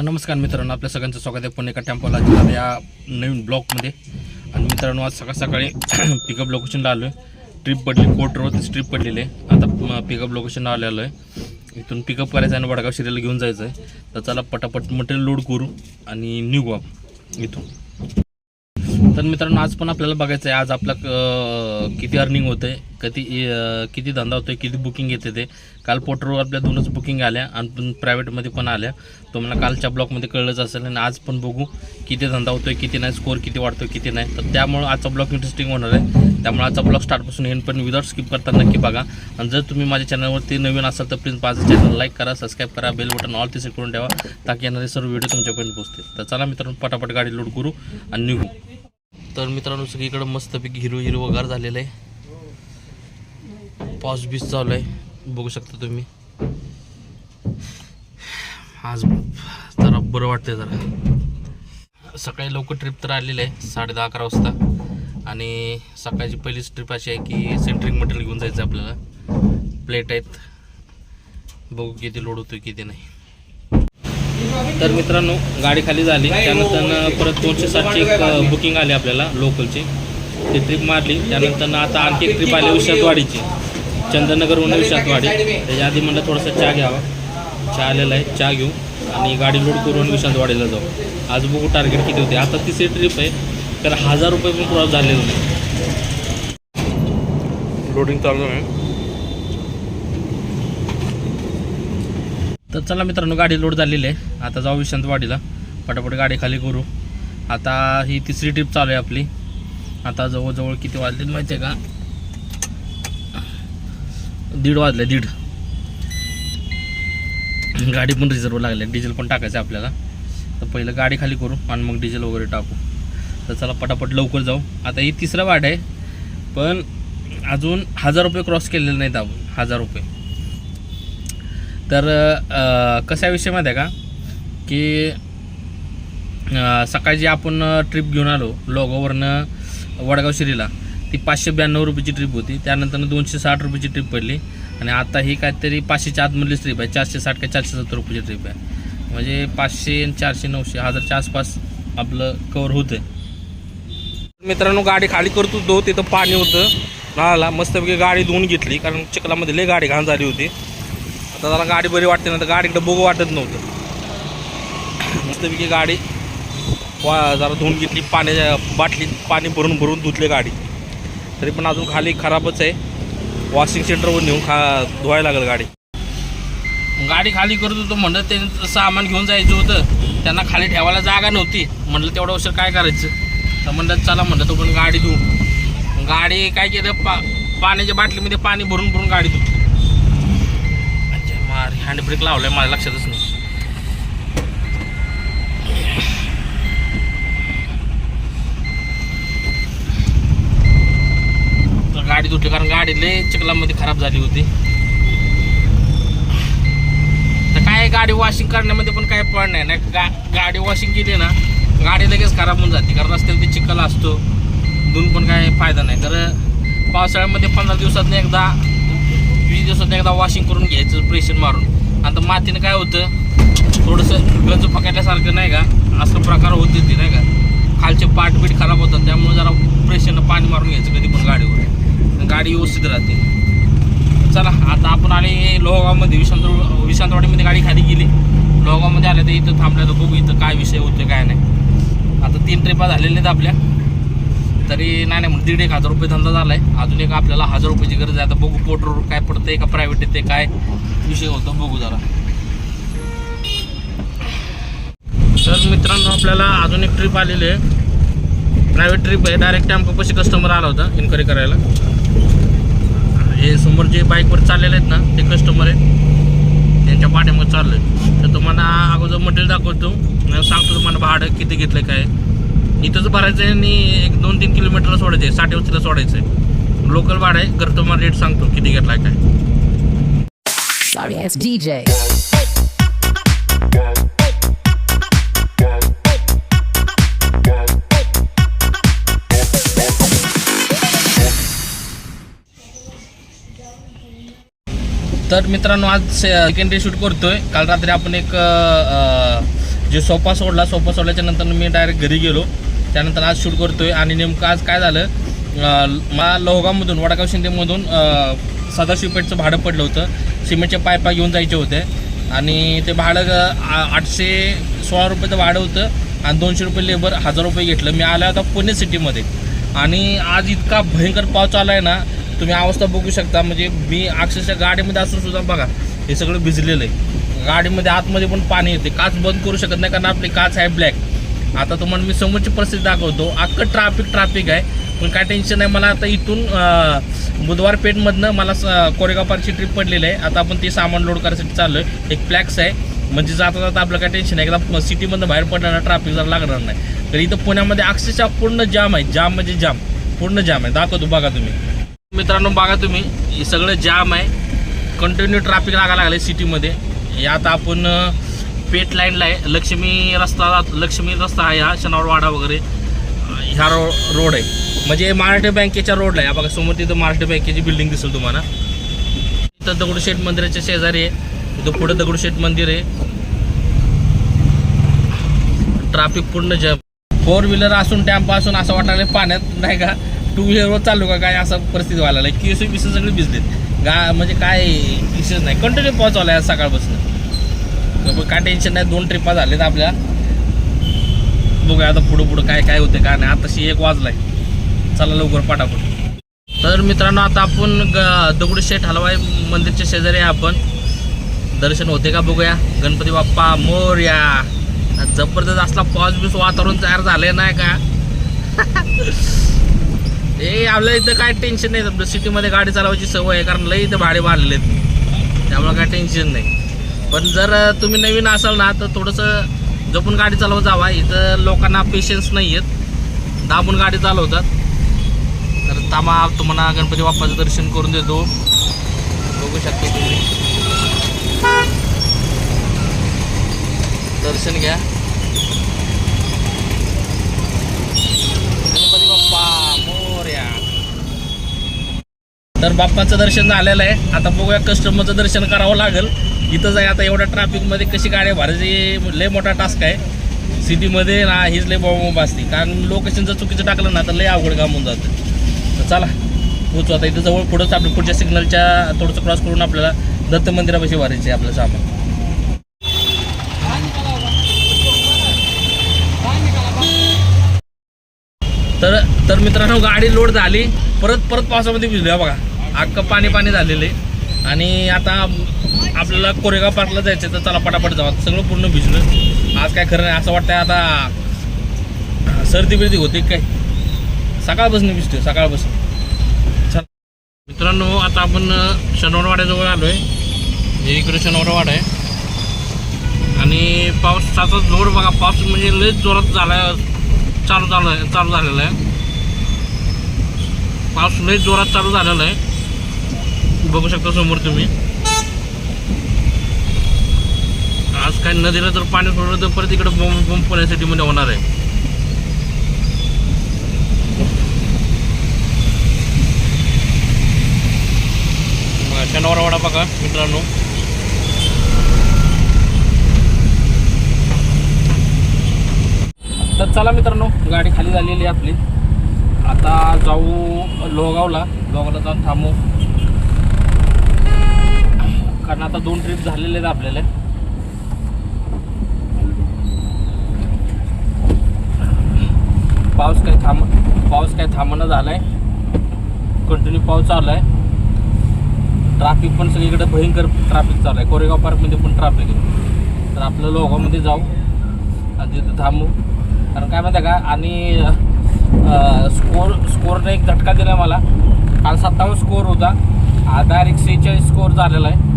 तर नमस्कार मित्रांनो. आपल्या सगळ्यांचं स्वागत आहे पुणे एका टेम्पोला जिल्ह्यात या नवीन ब्लॉकमध्ये. आणि मित्रांनो आज सकाळ सकाळी पिकअप लोकेशनला आलो आहे ट्रिप पडली कोर्ट रोड ट्रिप पडलेली आहे. आता पिकअप लोकेशनला आलेलो आहे. इथून पिकअप करायचं आहे आणि वडगाव शिरेला घेऊन जायचं आहे. तर चला पटापट मटेरियल लोड करू आणि निघू आपण. इथून. तर मित्रांनो आज पण आपल्याला बघायचं आहे. आज आपलं किती अर्निंग होतं आहे किती किती धंदा होतोय किती बुकिंग येते ते. काल पोर्टरवर आपल्या दोनच बुकिंग आल्या आणि पण प्रायव्हेटमध्ये पण आल्या. तुम्हाला कालच्या ब्लॉकमध्ये कळलंच असेल आणि आज पण बघू किती धंदा होतोय किती नाही स्कोअर किती वाढतोय किती नाही. तर त्यामुळं आजचा ब्लॉग इंटरेस्टिंग होणार आहे. त्यामुळे आजचा ब्लॉग स्टार्टपासून येईन पण विदाउट स्किप करता नक्की बघा. आणि जर तुम्ही माझ्या चॅनलवरती नवीन असाल तर प्लीज माझं चॅनल लाईक करा सबस्क्राईब करा बेल बटन ऑल ते सेट करून ठेवा ताकी येणारे सर्व व्हिडिओ तुमच्यापर्यंत पोहोचतील. तर चला मित्रांनो पटापट गाडी लोड करू आणि निघू. तर मित्रांनो सगळीकडे मस्तपैकी हिरो हिरो वगार झालेलं आहे. पाऊस बीस चालू आहे बघू शकता तुम्ही. आज जरा बरं वाटतंय जरा. सकाळी लवकर ट्रिप तर आलेली आहे साडे दहा अकरा वाजता. आणि सकाळची पहिलीच ट्रिप अशी आहे की सेंट्रिंग मटेरियल घेऊन जायचं आपल्याला. प्लेट आहेत. बघू किती लोड होतो किती नाही. तर मित्रांनो गाडी खाली झाली. त्यानंतर परत दोनशे सातची एक बुकिंग आली आपल्याला लोकलची ती ट्रिप मारली. त्यानंतर आता आणखी एक ट्रिप आली विषादवाडीची चंदनगरहून विषादवाडी त्याच्या आधी म्हणलं थोडासा चहा घ्यावा. चहा आलेला आहे चहा घेऊ. आणि गाडी लोड करून विशांतवाडीला जाऊ. आज बघू टार्गेट किती होते. आता तिसरी ट्रिप आहे. तर हजार रुपये पण क्रॉस झालेले होते. लोडिंग चालू आहे. तर चला मित्रांनो गाडी लोड झालेली आहे. आता जाऊ विशांतवाडीला पटापट गाडी खाली करू. आता ही तिसरी ट्रिप चालू आहे आपली. आता जवळजवळ किती वाजले माहिती आहे का? दीड वाजले दीड. गाडी पण रिझर्व लागली. डिझेल पण टाकायचं आहे आपल्याला. तर पहिलं गाडी खाली करू आणि मग डिझेल वगैरे टाकू. तर चला पटापट लवकर जाऊ. आता ही तिसरा वाढ आहे. पण अजून हजार रुपये क्रॉस केलेले नाहीत आपण. हजार रुपये. तर अ, कसा विषय माहिती आहे का? की सकाळी जी आपण ट्रिप घेऊन आलो लोगोवरनं वडगाव शिरीला ती पाचशे ब्याण्णव रुपयाची ट्रिप होती. त्यानंतर दोनशे साठ रुपयाची ट्रिप पडली. आणि आता ही काहीतरी पाचशेच्या आतमधलीच ट्रिप आहे. चारशे साठ का चारशे सत्तर रुपयाची ट्रिप आहे. म्हणजे पाचशे आणि चारशे नऊशे हजारच्या आसपास आपलं कवर होतं मित्रांनो गाडी खाली करत होतो. तिथं पाणी होतं. नळाला मस्तपैकी गाडी धुवून घेतली. कारण चिखलामध्ये लय गाडी घाण झाली होती. आता त्याला गाडी बरी वाटते ना तर गाडीकडे बघू वाटत नव्हतं. मस्तपैकी गाडी वा जरा धुवून घेतली पाण्याच्या बाटलीत पाणी भरून भरून धुतले गाडी. तरी पण अजून खाली खराबच आहे. वॉशिंग सेंटरवर नेऊन खा धुवायला लागेल गाडी. गाडी खाली करत होतो म्हणलं त्यांचं सामान घेऊन जायचं होतं. त्यांना खाली ठेवायला जागा नव्हती. म्हटलं तेवढं उशीर काय करायचं? तर म्हणलं चला म्हणलं तो पण गाडी धुवू. गाडी काय केलं? पा पाण्याच्या बाटलीमध्ये पाणी भरून भरून गाडी धुतली. मार. हँड ब्रेक लावलाय माझ्या लक्षातच नाही. तर गाडी तुटली कारण गाडी लय चिखलामध्ये खराब झाली होती. तर काय गाडी वॉशिंग करण्यामध्ये पण काय पण नाही. नाही गा गाडी वॉशिंग केली ना गाडी लगेच खराब होऊन जाते. कारण रस्त्यावर चिखल असतो. दोन पण काय फायदा नाही. तर पावसाळ्यामध्ये पंधरा दिवसातनं एकदा वीस दिवसात एकदा वॉशिंग करून घ्यायचं प्रेशर मारून. आता मातीनं काय होतं थोडंसं गंज पकडल्यासारखं नाही का? असं प्रकार होते ते नाही का? खालचे पाठ बीट खराब होतात त्यामुळे जरा प्रेशरनं पाणी मारून घ्यायचं कधी पण गाडीवर. गाडी व्यवस्थित राहते. चला आता आपण आले लोहगावमध्ये. विशांत विशांतवाडीमध्ये गाडी खाली गेली. लोहगावमध्ये आले तर इथं थांबल्या तर बघू इथं काय विषय होतो काय नाही. आता तीन ट्रिपा झालेल्या आहेत आपल्या. तरी नाही नाही दीड एक हजार रुपये धंदा झाला आहे अजून एक आपल्याला हजार रुपयाची गरज आहे. आता बघू पोटर काय पडतंय का प्रायव्हेट येते काय विषय होतो बघू जरा. तर मित्रांनो आपल्याला अजून एक ट्रिप आलेली आहे. प्रायव्हेट ट्रिप आहे. डायरेक्ट टेम्पोपाशी कस्टमर आला होता इन्क्वायरी करायला. हे समोर जे बाईकवर चाललेले आहेत ना ते कस्टमर आहेत. त्यांच्या पाठीमध्ये चाललं आहे तर तुम्हाला अगोदर मटेरियल दाखवतो. सांगतो तुम्हाला भाडं किती घेतलं काय इथंच भरायचं आहे आणि एक दोन तीन किलोमीटरला सोडायचं आहे साठ वस्तीला सोडायचं आहे लोकल भाडं आहे घर तुम्हाला रेट सांगतो किती घेतला काय. तर मित्रांनो आज सेकंड डे शूट करतोय. काल रात्री आपण एक जे सोफा सोडला सोफा सोडल्याच्या नंतर मी डायरेक्ट घरी गेलो. त्यानंतर आज शूट करतोय. आणि नेमकं आज काय झालं? मला लोहगावमधून वडागाव शिंदेमधून सदाशिवपेठचं भाडं पडलं होतं. सिमेंटच्या पायपा घेऊन जायचे होते. आणि ते भाडं आ- आठशे सोळा रुपयाचं भाडं होतं. आणि दोनशे रुपये लेबर हजार रुपये घेतलं. मी आलो आता पुणे सिटीमध्ये. आणि आज इतका भयंकर पाऊस आला आहे ना तुम्ही अवस्था बघू शकता. म्हणजे मी अक्षरशः गाडीमध्ये असून सुद्धा बघा हे सगळं भिजलेलं आहे. गाडीमध्ये आतमध्ये पण पाणी येते. काच बंद करू शकत नाही कारण आपली काच आहे ब्लॅक आता तुम्हाला मी समोरची परिस्थिती दाखवतो. अख्खं ट्राफिक ट्राफिक आहे. पण काय टेन्शन नाही मला आता इथून बुधवार पेठमधनं मला स- कोरेगाव ट्रिप पडलेली आहे. आता आपण ते सामान लोड करायसाठी चाललो आहे एक फ्लॅक्स आहे. म्हणजे जाता जाता आपलं काय टेन्शन आहे एकदा सिटीमधनं बाहेर पडणार ट्रॅफिक जर लागणार नाही. तर इथं पुण्यामध्ये अक्षरशः पूर्ण जाम आहे. जाम म्हणजे जाम पूर्ण जाम आहे. दाखवतो बघा तुम्ही. मित्रांनो बघा तुम्ही. हे सगळं जाम आहे. कंटिन्यू ट्रॅफिक लागायला लागलं सिटीमध्ये हे आता आपण पेट लाईनला आहे. लक्ष्मी रस्ता लक्ष्मी रस्ता आहे हा शनावरवाडा वगैरे. ह्या रो रोड आहे. म्हणजे महाराष्ट्र बँकेच्या रोडला आहे. बघा समोर तिथं महाराष्ट्र बँकेची बिल्डिंग दिसेल तुम्हाला. इथं दगडूशेठ मंदिराच्या शेजारी आहे. इथं पुढं दगडूशेठ मंदिर आहे. ट्रॅफिक पूर्ण जम फोर व्हीलर असून टॅम्प असून असं वाटायला पाण्यात नाही का? टू व्हीलरवर चालू का काय असं परिस्थिती व्हायला लागली. केस बिस सगळे भिजलेत. गा म्हणजे काय विशेष नाही. कंटिन्यू पाऊस आला आहे सकाळपासून. काय टेन्शन नाही दोन ट्रिपा झालेत आपल्या. बघूया आता पुढं पुढं काय काय होते काय नाही. आताशी एक वाजलाय. चला लवकर पटापट. तर मित्रांनो आता आपण ग दगडूशेठ हलवाई मंदिरच्या शेजारी आपण. दर्शन होते का बघूया. गणपती बाप्पा मोर्या. जबरदस्त असला पाऊस बिस वातावरण तयार झालंय नाही का? ए आपल्या इथं काय टेन्शन नाही. आपलं सिटीमध्ये गाडी चालवायची सवय आहे कारण लई इथं भाडे बांधलेले आहेत त्यामुळे काय टेन्शन नाही. पण जर तुम्ही नवीन असाल ना तर थोडंसं जपून गाडी चालवत जावा. इथं लोकांना पेशन्स नाही आहेत दाबून गाडी चालवतात. तर तामा तुम्हाला गणपती बाप्पाचं दर्शन करून देतो. बघू शकते तुम्ही. दर्शन घ्या गणपती बाप्पा मोर्या तर बाप्पाचं दर्शन झालेलं आहे. आता बघूया कस्टमरचं दर्शन करावं लागेल. इथं जाय आता एवढ्या ट्रॅफिकमध्ये कशी गाडी भरायची लय मोठा टास्क आहे. सिटीमध्ये ना हीच लय बॉम्ब असते. कारण लोकेशन जर चुकीचं टाकलं ना तर लय अवघड काम होऊन जातं. तर चला पोचू आता. इथं जवळ पुढंच आपल्या पुढच्या सिग्नलच्या थोडंसं क्रॉस करून आपल्याला दत्त मंदिरापाशी भरायचे आपलं सामान. तर तर मित्रांनो गाडी लोड झाली. परत परत पावसामध्ये भिजल्या बघा. अख्खं पाणी पाणी झालेलं आहे. आणि आता आपल्याला कोरेगाव पार्कला जायचं तर चला पटापट जाऊ. आता सगळं पूर्ण भिजलं. आज काय खरं नाही असं वाटतंय आता सर्दी बिर्दी होते काय? सकाळपासून भिजतोय सकाळपासून. चल. मित्रांनो आता आपण शनिवारवाड्याजवळ आलो आहे हे इकडे शनिवारवाडा आहे. आणि पावसाचा जोर बघा पाऊस म्हणजे लयच जोरात झाला चालू झालं आहे चालू झालेला आहे. पाऊस लय जोरात चालू झालेला आहे. बघू शकता समोर तुम्ही. आज काय नदीला जर पाणी सोडलं तर परत इकडे बॉम्ब बॉम्ब पुणे मध्ये होणार आहे. शनिवारवाडा बघा मित्रांनो. तर चला मित्रांनो गाडी खाली झालेली आहे आपली. आता जाऊ लोहगावला. लोहगावला जाऊन थांबू. कारण आता दोन ट्रिप झालेले आहेत आपल्याला. पाऊस काय थांब पाऊस काय थांबणं झालाय. कंटिन्यू पाऊस चालू आहे. ट्रॅफिक पण सगळीकडे भयंकर ट्रॅफिक चालू आहे. कोरेगाव पार्कमध्ये पण ट्रॅफिक आहे. तर आपलं लोगामध्ये जाऊ. आणि तिथं थांबू. कारण काय माहिती आहे का? आणि स्कोर स्कोरने एक झटका दिला मला. काल सत्तावन्न स्कोर होता. आज डायरेक्ट सेहेचाळीस स्कोर झालेला आहे.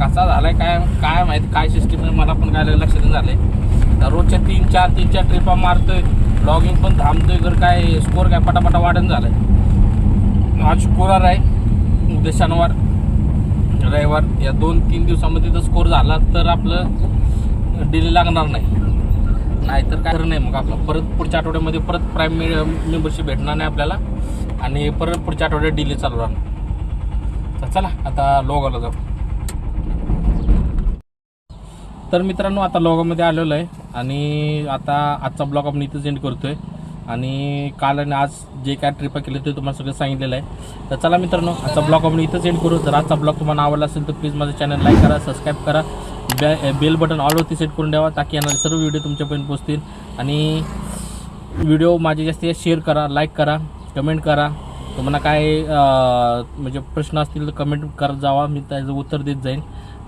कसा झाला आहे काय काय माहिती काय सिस्टीम आहे मला पण काय लक्षात नाही झालं आहे रोजच्या तीन चार तीन चार ट्रिपा मारतोय. लॉगिंग पण थांबतोय तर काय स्कोर काय पटापटा वाढण झालं आहे आज शुक्रवार आहे उद्या शनिवार रविवार. या दोन तीन दिवसामध्ये जर स्कोर झाला तर आपलं डिले लागणार नाही. नाहीतर काय नाही मग आपलं. परत पुढच्या आठवड्यामध्ये परत प्राईम मेंबरशिप भेटणार नाही आपल्याला. आणि परत पुढच्या आठवड्यात डिले चालू राहणार. तर चला आता लोगाला जाऊ. तर मित्रांनो आता ब्लॉगामध्ये आलेलो आहे आणि आता आजचा ब्लॉग आपण इथंच एंड करतोय. आणि काल आणि आज जे काय ट्रिप केले ते तुम्हाला सगळं सांगितलेलं आहे. तर चला मित्रांनो आजचा ब्लॉग आपण इथंच एंड करू. जर आजचा ब्लॉग तुम्हाला आवडला असेल तर प्लीज माझं चॅनल लाईक करा सबस्क्राईब करा. बे बेल बटन ऑलवरती सेट करून द्यावा ताकी येणारे सर्व व्हिडिओ तुमच्यापर्यंत पोहोचतील. आणि व्हिडिओ माझे जास्तीत जास्त शेअर करा लाईक करा कमेंट करा. तुम्हाला काय म्हणजे प्रश्न असतील तर कमेंट करत जावा. मी त्याचं उत्तर देत जाईन.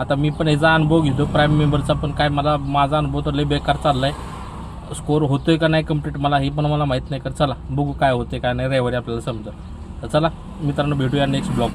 आता मी पण याचा अनुभव घेतो. प्राईम मेंबरचा पण काय मला माझा अनुभव तर लय बेकार चालला आहे स्कोअर होतोय का नाही कंप्लीट मला हे पण मला माहीत नाही. कर चला बघू काय होते काय नाही. रविवारी आपल्याला समजा तर चला मित्रांनो भेटूया नेक्स्ट ब्लॉग